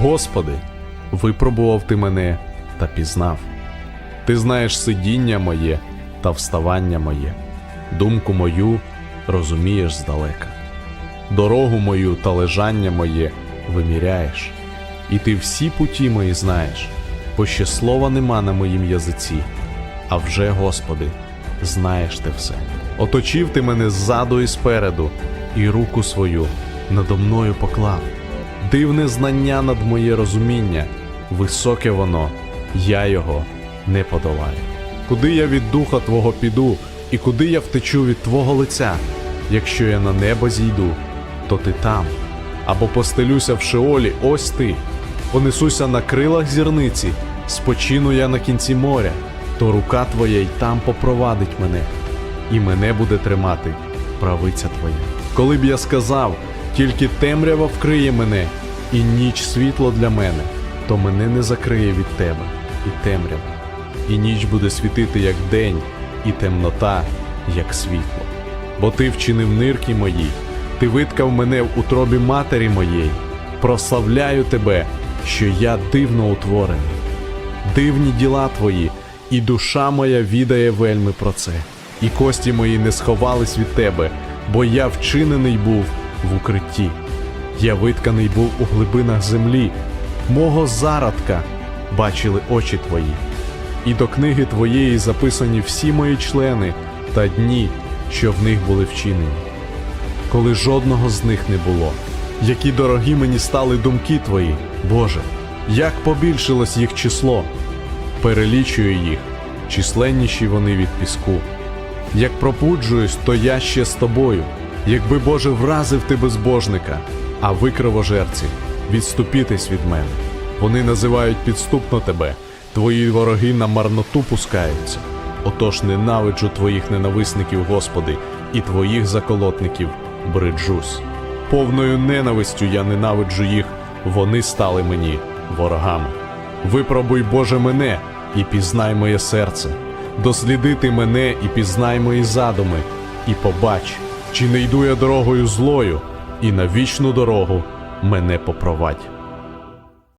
Господи, випробував ти мене та пізнав. Ти знаєш сидіння моє та вставання моє, думку мою розумієш здалека, дорогу мою та лежання моє виміряєш, і ти всі путі мої знаєш, бо ще слова нема на моїм язиці, а вже, Господи, знаєш ти все. Оточив ти мене ззаду і спереду, і руку свою надо мною поклав. Дивне знання над моє розуміння, високе воно, я його не подолаю. Куди я від духа Твого піду, і куди я втечу від Твого лиця? Якщо я на небо зійду, то ти там, або постелюся в шеолі, ось ти, понесуся на крилах зірниці, спочину я на кінці моря, то рука Твоя й там попровадить мене, і мене буде тримати правиця Твоя. Коли б я сказав, тільки темрява вкриє мене, і ніч світло для мене, то мене не закриє від тебе і темрява, і ніч буде світити, як день, і темнота, як світло. Бо ти вчинив нирки мої, ти виткав мене в утробі матері моєї. Прославляю тебе, що я дивно утворений. Дивні діла твої, і душа моя відає вельми про це, і кості мої не сховались від тебе, бо я вчинений був в укритті. Я витканий був у глибинах землі, мого зародка бачили очі твої, і до книги твоєї записані всі мої члени та дні, що в них були вчинені, коли жодного з них не було. Які дорогі мені стали думки твої, Боже, як побільшилось їх число, перелічую їх, численніші вони від піску. Як пропуджуюсь, то я ще з тобою. Якби Боже вразив ти безбожника, а ви кривожерці, відступітесь від мене. Вони називають підступно тебе, твої вороги на марноту пускаються. Отож ненавиджу твоїх ненависників, Господи, і твоїх заколотників бриджусь. Повною ненавистю я ненавиджу їх, вони стали мені ворогами. Випробуй, Боже, мене і пізнай моє серце, дослідити мене і пізнай мої задуми, і побач, чи не йду я дорогою злою, і на вічну дорогу мене попровадь.